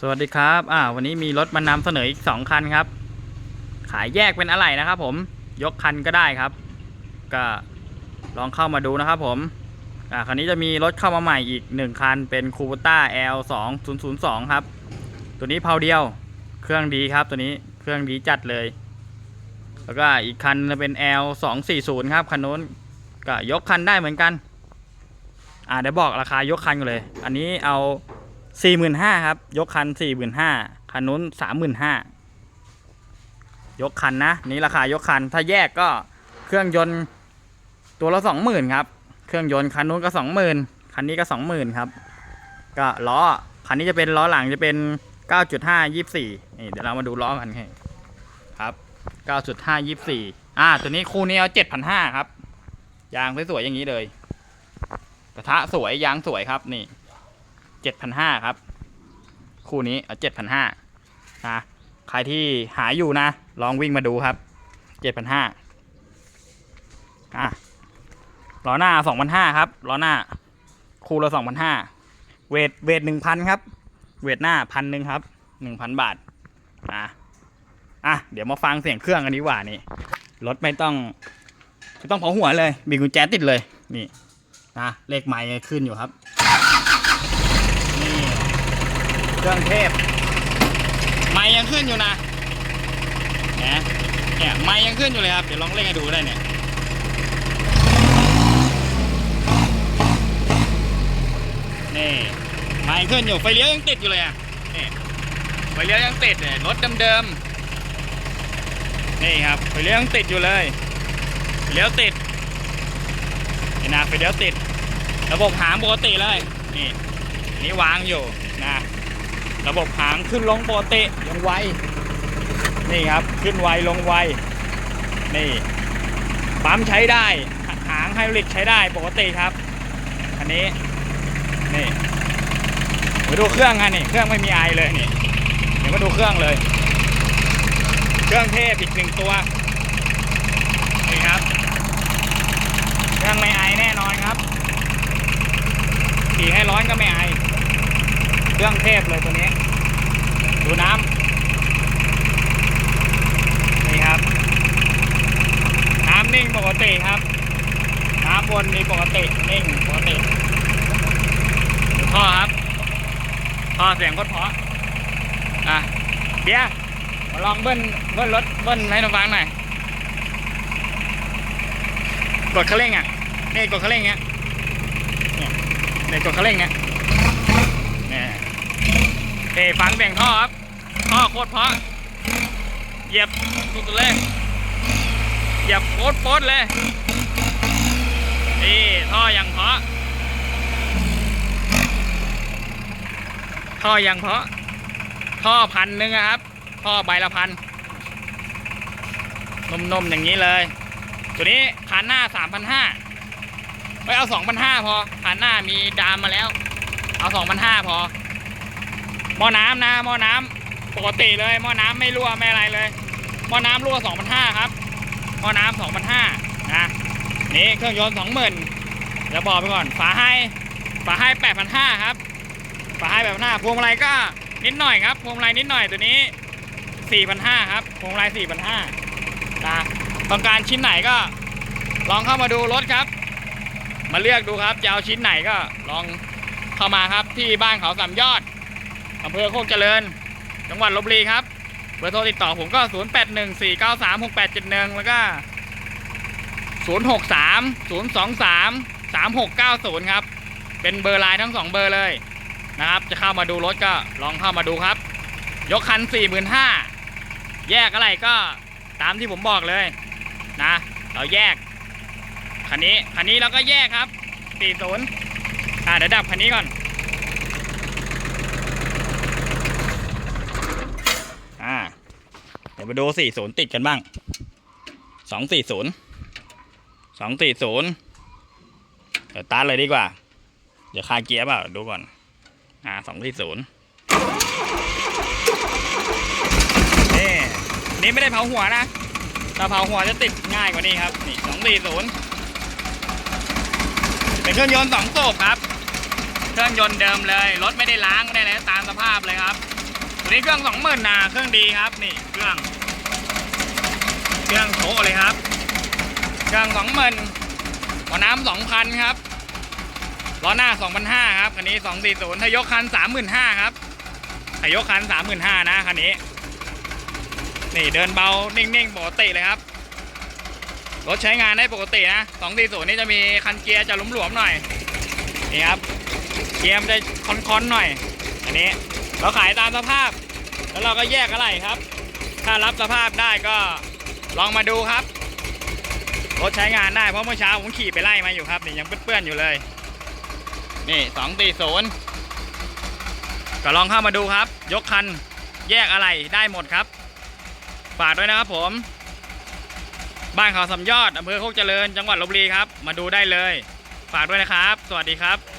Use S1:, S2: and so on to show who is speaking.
S1: สวัสดีครับ อ่า วันนี้มีรถมานำเสนออีก2คันครับ ขายแยกเป็นอะไรนะครับผม ยกคันก็ได้ครับ ก็ลองเข้ามาดูนะครับผม อ่า คันนี้จะมีรถเข้ามาใหม่อีก1คัน เป็น c u b o t a L 2 0 0 2ครับ ตัวนี้เพาเดียว เครื่องดีครับ ตัวนี้ เครื่องดีจัดเลย แล้วก็อีกคันจะเป็น L 2 4 0ครับ คันนู้น ก็ยกคันได้เหมือนกัน อ่าเดี๋ยวบอกราคายกคันกันเลย อันนี้เอา สี่หมื่นห้าครับ ยกคันสี่หมื่นห้าคันนู้นสามหมื่นห้ายกคันนะ นี่ราคายกคัน ถ้าแยกก็เครื่องยนต์ตัวละสองหมื่นครับ เครื่องยนต์คันนู้นก็สองหมื่นคันนี้ก็สองหมื่นครับ ก็ล้อ คันนี้จะเป็นล้อหลังจะเป็นเก้าจุดห้ายี่สี่นี่เดี๋ยวเรามาดูล้อกันให้ครับเก้าจุดห้ายี่สี่อ่า ตัวนี้คู่นี้เอาเจ็ดพันห้าครับ ยางสวยๆอย่างนี้เลย กระทะสวยยางสวยครับนี่ เจ็ดพันห้าครับ คู่นี้เจ็ดพันห้านะใครที่หาอยู่นะ ลองวิ่งมาดูครับเจ็ดพันห้าอะล้อหน้าสองพันห้าครับล้อหน้า คู่ละสองพันห้าเวทเวทหนึ่งพันครับ เวทหน้าพันหนึ่งครับหนึ่งพันบาทอะอะเดี๋ยวมาฟังเสียงเครื่องกันดีกว่านี่รถไม่ต้องไม่ต้องเผาหัวเลยมีกุญแจติดเลยนี่นะเลขไม้ขึ้นอยู่ครับ นี่ เครื่องเทพ ไม้ยังขึ้นอยู่นะนะเนี่ยไม้ยังขึ้นอยู่เลยครับ เดี๋ยวลองเล่นให้ดูได้เนี่ยนี่ไม้ขึ้นอยู่ไฟเลี้ยวยังติดอยู่เลยอะนี่ไฟเลี้ยวยังติดเนี่ยรถเดิมๆนี่ครับไฟเลี้ยวยังติดอยู่เลยเลี้ยวติดนี่นะไฟเลี้ยวติด ระบบหางปกติเลยนี่นี่วางอยู่นะ ระบบหางขึ้นลงปกติลงไว นี่ครับขึ้นไวลงไว นี่ปั๊มใช้ได้หางไฮดรอลิกใช้ได้ปกติครับ อันนี้ นี่มาดูเครื่องกันนี่เครื่องไม่มีไอเลยนี่ เดี๋ยวมาดูเครื่องเลย เครื่องเทพอีกหนึ่งตัว นี่ครับ เครื่องไม่ไอแน่นอนครับขี่ให้ร้อนก็ไม่ไอ เครื่องเทพเลยตัวนี้ ดูน้ำนี่ครับ น้ำนิ่งปกติครับ น้ำวนมีปกตินิ่งปกติดูท่อครับท่อเสียงโคตรเพราะอะเบียมาลองเบิ้ลเบิ้ลรถเบิ้ลให้เราฟังหน่อยกดคันเร่งอะนี่กดคันเร่งเงี้ยเนี่ยกดคันเร่งเนี่ย ฟังเสียงท่อครับ ท่อโคตรเพาะเหยียบสุดๆเลยเหยียบโคตรโคตรเลยนี่ท่อยังเพาะ ท่อยังเพาะ ท่อพันหนึ่งครับ ท่อใบละพันนมๆอย่างนี้เลย ตัวนี้คันหน้าสามพันห้าไม่เอาสองพันห้าพอผ่านหน้ามีดามมาแล้ว เอาสองพันห้าพอ หม้อน้ำนะหม้อน้ำปกติเลยหม้อน้ำไม่รั่วไม่อะไรเลยหม้อน้ำรั่วสองพันห้าครับหม้อน้ำสองพันห้านะนี่เครื่องยนต์สองหมื่นเดี๋ยวบอกไปก่อนฝาให้ฝาให้แปดพันห้าครับฝาให้แปดพันห้าพวงมาลัยก็นิดหน่อยครับพวงมาลัยนิดหน่อยตัวนี้สี่พันห้าครับพวงมาลัยสี่พันห้านะต้องการชิ้นไหนก็ลองเข้ามาดูรถครับ มาเลือกดูครับจะเอาชิ้นไหนก็ลองเข้ามาครับที่บ้านเขาสามยอด อำเภอโคกเจริญ จังหวัดลบบุรีครับ เบอร์โทรติดต่อผมก็ 0 8 1 4 9 3 6 8 7 1 แล้วก็ 0 6 3 0 2 3 3 6 9 0 ครับ เป็นเบอร์ไลน์ทั้งสองเบอร์เลยนะครับ จะเข้ามาดูรถก็ลองเข้ามาดูครับ ยกคัน 45,000 แยกอะไรก็ตามที่ผมบอกเลยนะ เราแยก คันนี้ คันนี้เราก็แยกครับ 40อ่าเดี๋ยวดับคันนี้ก่อน อ่า เดี๋ยวไปดู40ติดกันบ้าง240 240เดี๋ยวตัดเลยดีกว่า เดี๋ยวคาเกียร์เปล่าดูก่อน อ่า240นี่นี่ไม่ได้เผาหัวนะถ้าเผาหัวจะติดง่ายกว่านี้ครับ นี่240เป็นเครื่องยนต์สองสูบครับ เครื่องยนต์เดิมเลย รถไม่ได้ล้างไม่ได้อะไรตามสภาพเลยครับ ตัวนี้เครื่องสองหมื่นนาเครื่องดีครับนี่เครื่อง เครื่องโชว์เลยครับ เครื่องสองหมื่นหัวน้ำสองพันครับล้อหน้าสองพันห้าครับคันนี้สองสี่ศูนย์ถ้ายกคันสามหมื่นห้าครับถ้ายกคันสามหมื่นห้านะคันนี้ นี่เดินเบานิ่งๆปกติเลยครับรถใช้งานได้ปกตินะ240นี่จะมีคันเกียร์จะหลวมๆหน่อย นี่ครับ เกียร์มันจะคอนๆหน่อย อันนี้ เราขายตามสภาพ แล้วเราก็แยกอะไรครับ ถ้ารับสภาพได้ก็ลองมาดูครับรถใช้งานได้เพราะเมื่อเช้าผมขี่ไปไล่มาอยู่ครับนี่ยังเปื้อนๆอยู่เลย นี่240ก็ลองเข้ามาดูครับ ยกคันแยกอะไรได้หมดครับฝากด้วยนะครับผม บ้านเขาสำยอดอำเภอโคกเจริญจังหวัดลบบุรีครับ มาดูได้เลย ฝากด้วยนะครับ สวัสดีครับ